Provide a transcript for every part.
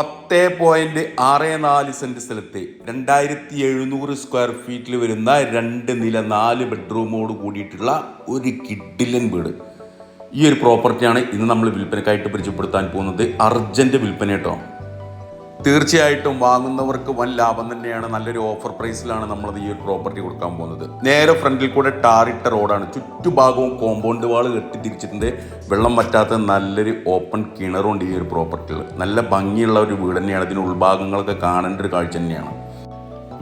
പത്ത് പോയിന്റ് ആറ് നാല് സെന്റ് സ്ഥലത്ത് രണ്ടായിരത്തി എഴുന്നൂറ് സ്ക്വയർ ഫീറ്റിൽ വരുന്ന രണ്ട് നില നാല് ബെഡ്റൂമോട് കൂടിയിട്ടുള്ള ഒരു കിഡിലൻ വീട്. ഈ ഒരു പ്രോപ്പർട്ടിയാണ് ഇന്ന് നമ്മൾ വിൽപ്പനക്കായിട്ട് പരിചയപ്പെടുത്താൻ പോകുന്നത്. അർജന്റ് വിൽപ്പന കേട്ടോ. തീർച്ചയായിട്ടും വാങ്ങുന്നവർക്ക് വൻ ലാഭം തന്നെയാണ് നല്ലൊരു ഓഫർ പ്രൈസിലാണ് നമ്മൾ ഈ ഒരു പ്രോപ്പർട്ടി കൊടുക്കാൻ പോകുന്നത്. നേരെ ഫ്രണ്ടിൽ കൂടെ ടാറിട്ട റോഡാണ് ചുറ്റുഭാഗവും കോമ്പൗണ്ട് വാൾ കെട്ടിത്തിരിച്ചിട്ടുണ്ട്. വെള്ളം പറ്റാത്ത നല്ലൊരു ഓപ്പൺ കിണറുണ്ട് ഈ ഒരു പ്രോപ്പർട്ടിയിൽ നല്ല ഭംഗിയുള്ള ഒരു വീട് തന്നെയാണ്. ഇതിന് ഉൾഭാഗങ്ങളൊക്കെ കാണേണ്ട ഒരു കാഴ്ച തന്നെയാണ്.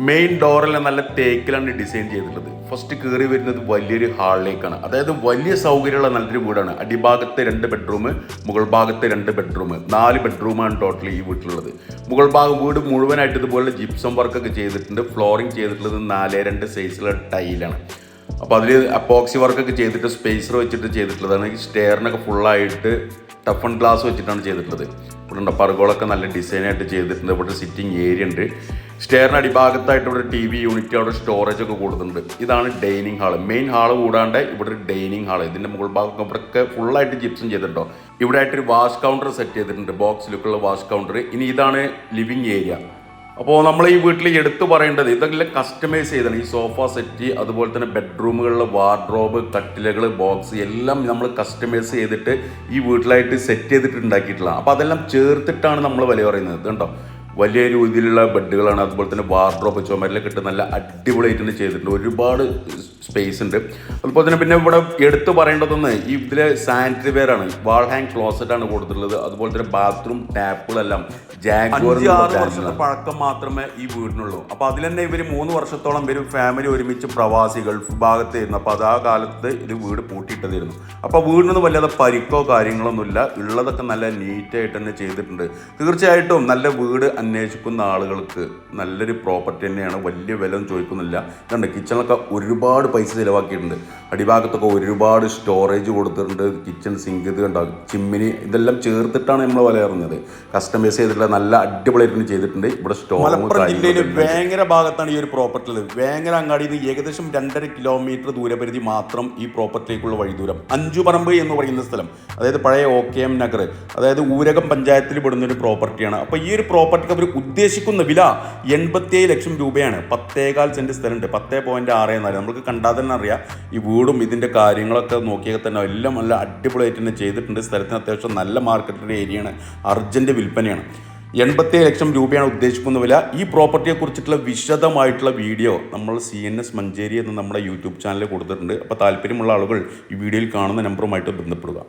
മെയിൻ ഡോറെല്ലാം നല്ല തേക്കിലാണ് ഡിസൈൻ ചെയ്തിട്ടുള്ളത്. ഫസ്റ്റ് കയറി വരുന്നത് വലിയൊരു ഹാളിലേക്കാണ് അതായത് വലിയ സൗകര്യമുള്ള നല്ലൊരു വീടാണ്. അടിഭാഗത്തെ രണ്ട് ബെഡ്റൂം മുകൾ ഭാഗത്തെ രണ്ട് ബെഡ്റൂം നാല് ബെഡ്റൂമാണ് ടോട്ടൽ ഈ വീട്ടിലുള്ളത്. മുകൾ ഭാഗം വീട് മുഴുവനായിട്ട് ഇതുപോലെ ജിപ്സം വർക്കൊക്കെ ചെയ്തിട്ടുണ്ട്. ഫ്ലോറിംഗ് ചെയ്തിട്ടുള്ളത് നാല് രണ്ട് സൈസിലുള്ള ടൈലാണ് അപ്പോൾ അതിൽ അപ്പോക്സി വർക്കൊക്കെ ചെയ്തിട്ട് സ്പേസർ വെച്ചിട്ട് ചെയ്തിട്ടുള്ളതാണ്. സ്റ്റെയറിനൊക്കെ ഫുള്ളായിട്ട് ടഫൺ ഗ്ലാസ് വെച്ചിട്ടാണ് ചെയ്തിട്ടുള്ളത്. ഇവിടെ ഉണ്ട് പറുകളൊക്കെ നല്ല ഡിസൈനായിട്ട് ചെയ്തിട്ടുണ്ട്. ഇവിടെ സിറ്റിംഗ് ഏരിയ ഉണ്ട്. സ്റ്റെയറിന് അടിഭാഗത്തായിട്ട് ഇവിടെ ടി വി യൂണിറ്റ് അവിടെ സ്റ്റോറേജ് ഒക്കെ കൊടുത്തിട്ടുണ്ട്. ഇതാണ് ഡൈനിങ് ഹാൾ മെയിൻ ഹാൾ കൂടാണ്ട് ഇവിടെ ഒരു ഡൈനിങ് ഹാൾ ഇതിന്റെ മുകൾ ഭാഗം ഇവിടെയൊക്കെ ഫുള്ളായിട്ട് ജിപ്സും ചെയ്തിട്ടുണ്ടോ ഇവിടെ ആയിട്ടൊരു വാഷ് കൗണ്ടർ സെറ്റ് ചെയ്തിട്ടുണ്ട്. ബോക്സ് ലുക്കുള്ള വാഷ് കൗണ്ടർ ഇനി ഇതാണ് ലിവിങ് ഏരിയ അപ്പോൾ നമ്മൾ ഈ വീട്ടിൽ എടുത്തു പറയേണ്ടത് ഇതെല്ലാം കസ്റ്റമൈസ് ചെയ്താണ്. ഈ സോഫ സെറ്റ് അതുപോലെ തന്നെ ബെഡ്റൂമുകളിൽ വാർഡ്രോബ് കട്ടിലകൾ ബോക്സ് എല്ലാം നമ്മൾ കസ്റ്റമൈസ് ചെയ്തിട്ട് ഈ വീട്ടിലായിട്ട് സെറ്റ് ചെയ്തിട്ട് ഉണ്ടാക്കിയിട്ടുള്ള. അപ്പോൾ അതെല്ലാം ചേർത്തിട്ടാണ് നമ്മൾ വില പറയുന്നത് കണ്ടോ? വലിയ രീതിയിലുള്ള ബെഡുകളാണ് അതുപോലെ തന്നെ വാർഡ്രോബ് ചുമരിലൊക്കെ ഇട്ട് നല്ല അടിപൊളിയായിട്ട് തന്നെ ചെയ്തിട്ടുണ്ട്. ഒരുപാട് സ്പേസ് ഉണ്ട്. അതുപോലെ തന്നെ പിന്നെ ഇവിടെ എടുത്തു പറയേണ്ടതൊന്ന് ഈ ഇതിലെ സാനിറ്ററി വെയർ ആണ്. വാൾ ഹാങ് ക്ലോസറ്റ് ആണ് കൊടുത്തിട്ടുള്ളത്. അതുപോലെ തന്നെ ബാത്റൂം ടാപ്പുകളെല്ലാം വർഷത്തെ പഴക്കം മാത്രമേ ഈ വീടിനുള്ളൂ. അപ്പൊ അതിൽ തന്നെ ഇവർ മൂന്ന് വർഷത്തോളം ഇവർ ഫാമിലി ഒരുമിച്ച് പ്രവാസി ഗൾഫ് ഭാഗത്തായിരുന്നു അപ്പൊ അത് ആ കാലത്ത് ഇത് വീട് പൂട്ടിയിട്ടതായിരുന്നു. അപ്പൊ വീടിനൊന്നും വല്ലാതെ പരിക്കോ കാര്യങ്ങളൊന്നുമില്ല ഉള്ളതൊക്കെ നല്ല നീറ്റായിട്ട് തന്നെ ചെയ്തിട്ടുണ്ട്. തീർച്ചയായിട്ടും നല്ല വീട് അന്വേഷിക്കുന്ന ആളുകൾക്ക് നല്ലൊരു പ്രോപ്പർട്ടി തന്നെയാണ്. വലിയ വില ചോദിക്കുന്നില്ല. കണ്ട് കിച്ചണിലൊക്കെ ഒരുപാട് പൈസ ചിലവാക്കിയിട്ടുണ്ട്. അടിഭാഗത്തൊക്കെ ഒരുപാട് സ്റ്റോറേജ് കൊടുത്തിട്ടുണ്ട്. കിച്ചൺ സിങ്ക് ഇത് ഉണ്ടാകും ചിമ്മിനി ഇതെല്ലാം ചേർത്തിട്ടാണ് നമ്മൾ വില കസ്റ്റമൈസ് ചെയ്തിട്ടുള്ള നല്ല അടിപൊളിയായിട്ട് ചെയ്തിട്ടുണ്ട്. ഇവിടെ സ്റ്റോർ വേങ്ങര ഭാഗത്താണ് ഈ ഒരു പ്രോപ്പർട്ടി ഉള്ളത്. വേങ്ങര അങ്ങാടിയിൽ നിന്ന് ഏകദേശം രണ്ടര കിലോമീറ്റർ ദൂരപരിധി മാത്രം ഈ പ്രോപ്പർട്ടിയിലേക്കുള്ള വഴി ദൂരം അഞ്ചുപറമ്പ് എന്ന് പറയുന്ന സ്ഥലം. അതായത് പഴയ ഒ കെ എം നഗർ. അതായത് ഊരകം പഞ്ചായത്തിൽ പെടുന്ന ഒരു പ്രോപ്പർട്ടിയാണ് അപ്പോൾ ഈ ഒരു പ്രോപ്പർട്ടിക്ക് അവർ ഉദ്ദേശിക്കുന്ന വില എൺപത്തിയേഴ് ലക്ഷം രൂപയാണ്. പത്തേകാൽ സെന്റ് സ്ഥലമുണ്ട്. പത്തേ പോയിന്റ് ആറ് നാല് നമുക്ക് കണ്ടാൽ തന്നെ അറിയാം. ഈ വീടും ഇതിന്റെ കാര്യങ്ങളൊക്കെ നോക്കിയാൽ തന്നെ എല്ലാം നല്ല അടിപൊളിയായിട്ട് തന്നെ ചെയ്തിട്ടുണ്ട്. സ്ഥലത്തിന് അത്യാവശ്യം നല്ല മാർക്കറ്റിന്റെ ഏരിയയാണ്. അർജന്റ് വിൽപ്പനയാണ്. എൺപത്തി ലക്ഷം രൂപയാണ് ഉദ്ദേശിക്കുന്ന വില. ഈ പ്രോപ്പർട്ടിയെ കുറിച്ചിട്ടുള്ള വിശദമായിട്ടുള്ള വീഡിയോ നമ്മൾ സി എൻ എസ് മഞ്ചേരി എന്ന നമ്മുടെ യൂട്യൂബ് ചാനലിൽ കൊടുത്തിട്ടുണ്ട്. അപ്പോൾ താല്പര്യമുള്ള ആളുകൾ ഈ വീഡിയോയിൽ കാണുന്ന നമ്പറുമായിട്ട് ബന്ധപ്പെടുക.